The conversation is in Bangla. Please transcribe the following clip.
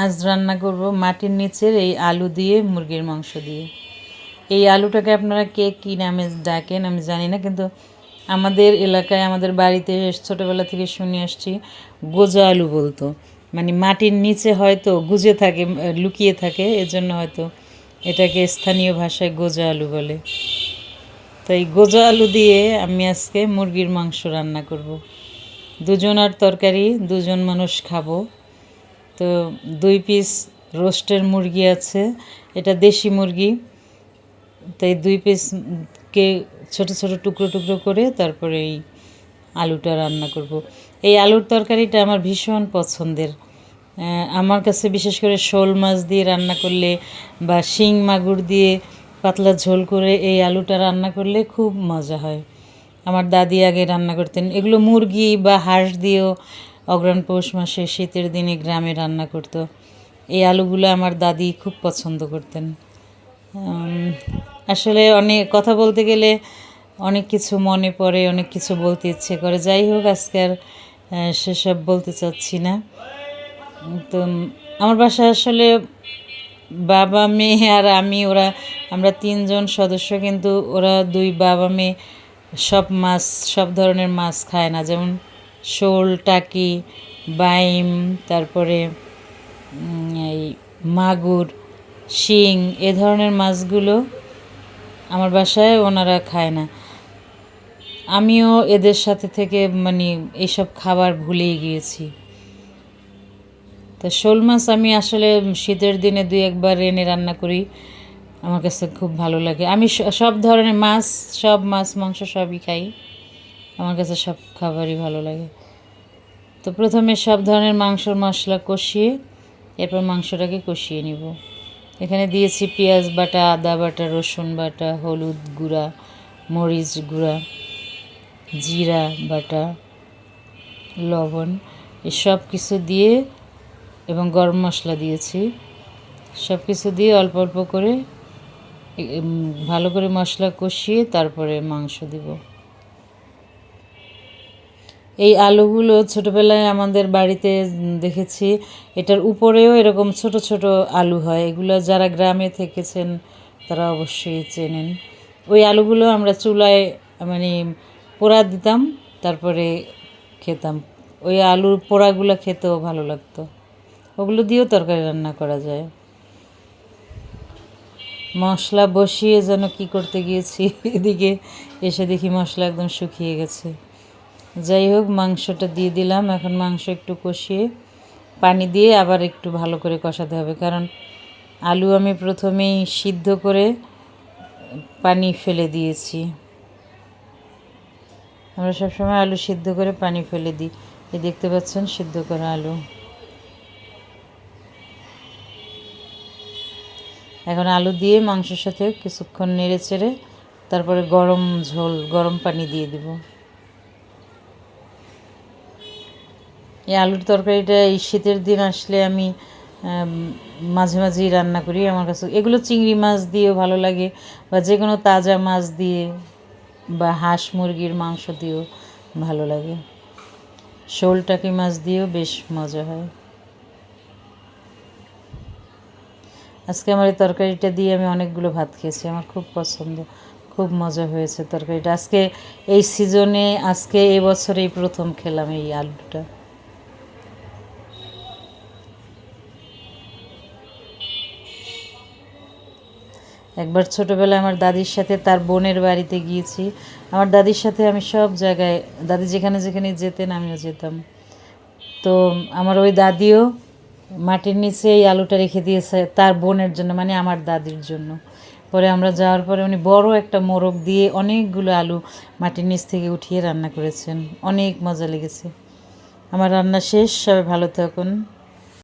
আজ রান্না করব মাটির নিচের এই আলু দিয়ে, মুরগির মাংস দিয়ে। এই আলুটাকে আপনারা কে কী নামে ডাকেন আমি জানি না, কিন্তু আমাদের এলাকায়, আমাদের বাড়িতে ছোটোবেলা থেকে শুনে আসছি, গোজা আলু বলতো। মানে মাটির নিচে হয়তো গুজে থাকে, লুকিয়ে থাকে, এজন্য হয়তো এটাকে স্থানীয় ভাষায় গোজা আলু বলে। তো এই গোজা আলু দিয়ে আমি আজকে মুরগির মাংস রান্না করব। দুজন আর তরকারি, দুজন মানুষ খাব। তো দুই পিস রোস্টের মুরগি আছে, এটা দেশি মুরগি। তাই দুই পিসকে ছোট ছোট টুকরো টুকরো করে তারপরে এই আলুটা রান্না করব। এই আলুর তরকারিটা আমার ভীষণ পছন্দের। আমার কাছে বিশেষ করে শোল মাছ দিয়ে রান্না করলে বা শিং মাগুর দিয়ে পাতলা ঝোল করে এই আলুটা রান্না করলে খুব মজা হয়। আমার দাদি আগে রান্না করতেন। এগুলো মুরগি বা হাঁস দিয়েও অগ্রাণ পৌষ মাসে শীতের দিনে গ্রামে রান্না করতো। এই আলুগুলো আমার দাদি খুব পছন্দ করতেন। আসলে অনেক কথা বলতে গেলে অনেক কিছু মনে পড়ে, অনেক কিছু বলতে ইচ্ছে করে। যাই হোক, আজকে আর সেসব বলতে চাচ্ছি না। তো আমার বাসায় আসলে বাবা, মেয়ে আর আমি, ওরা, আমরা তিনজন সদস্য, কিন্তু ওরা দুই বাবা, মেয়ে সব মাছ, সব ধরনের মাছ খায় না। যেমন শোল টাকি বাইম, তারপরে এই মাগুর, শিং, এ ধরনের মাছগুলো আমার বাসায় ওনারা খায় না। আমিও এদের সাথে থেকে মানে এইসব খাবার ভুলেই গিয়েছি। তো শোল মাছ আমি আসলে শীতের দিনে দুই একবার এনে রান্না করি, আমার কাছে খুব ভালো লাগে। আমি সব ধরনের মাছ, সব মাছ, মাংস সবই খাই। আমার কাছে সব খাবারই ভালো লাগে। তো প্রথমে সব ধরনের মাংসর মশলা কষিয়ে, এরপর মাংসটাকে কষিয়ে নিব। এখানে দিয়েছি পেঁয়াজ বাটা, আদা বাটা, রসুন বাটা, হলুদ গুঁড়া, মরিচ গুঁড়া, জিরা বাটা, লবণ এসব কিছু দিয়ে এবং গরম মশলা দিয়েছি। সব কিছু দিয়ে অল্প অল্প করে ভালো করে মশলা কষিয়ে তারপরে মাংস দিব। এই আলুগুলো ছোটোবেলায় আমাদের বাড়িতে দেখেছি। এটার উপরেও এরকম ছোট ছোট আলু হয়। এগুলো যারা গ্রামে থেকেছেন, তারা অবশ্যই চেনেন। ওই আলুগুলো আমরা চুলায় মানে পোড়া দিতাম, তারপরে খেতাম। ওই আলুর পোড়াগুলো খেতেও ভালো লাগতো। ওগুলো দিয়েও তরকারি রান্না করা যায়। মশলা বসিয়ে যেন কি করতে গিয়েছি, এদিকে এসে দেখি মশলা একদম শুকিয়ে গেছে। যাই হোক, মাংসটা দিয়ে দিলাম। এখন মাংস একটু কষিয়ে পানি দিয়ে আবার একটু ভালো করে কষাতে হবে। কারণ আলু আমি প্রথমেই সিদ্ধ করে পানি ফেলে দিয়েছি। আমরা সবসময় আলু সিদ্ধ করে পানি ফেলে দিই। এই দেখতে পাচ্ছেন, সিদ্ধ করা আলু। এখন আলু দিয়ে মাংসের সাথে কিছুক্ষণ নেড়ে চেড়ে তারপরে গরম ঝোল, গরম পানি দিয়ে দিব। এই আলুর তরকারিটা এই শীতের দিন আসলে আমি মাঝে মাঝেই রান্না করি আমার কাছে। এগুলো চিংড়ি মাছ দিয়েও ভালো লাগে বা যে কোনো তাজা মাছ দিয়ে বা হাঁস মুরগির মাংস দিয়েও ভালো লাগে। শোল টাকি মাছ দিয়েও বেশ মজা হয়। আজকে আমার এই তরকারিটা দিয়ে আমি অনেকগুলো ভাত খেয়েছি, আমার খুব পছন্দ, খুব মজা হয়েছে তরকারিটা। আজকে এই সিজনে, আজকে এবছর এই প্রথম খেলাম এই আলুটা। একবার ছোটোবেলায় আমার দাদির সাথে তার বোনের বাড়িতে গিয়েছি। আমার দাদির সাথে আমি সব জায়গায়, দাদি যেখানে যেখানে যেতেন আমিও যেতাম। তো আমার ওই দাদিও মাটির নিচে এই আলুটা রেখে দিয়েছে তার বোনের জন্য মানে আমার দাদির জন্য। পরে আমরা যাওয়ার পরে উনি বড় একটা মোরগ দিয়ে অনেকগুলো আলু মাটির নিচ থেকে উঠিয়ে রান্না করেছেন। অনেক মজা লেগেছে। আমার রান্না শেষ, সবাই ভালো থাকুন।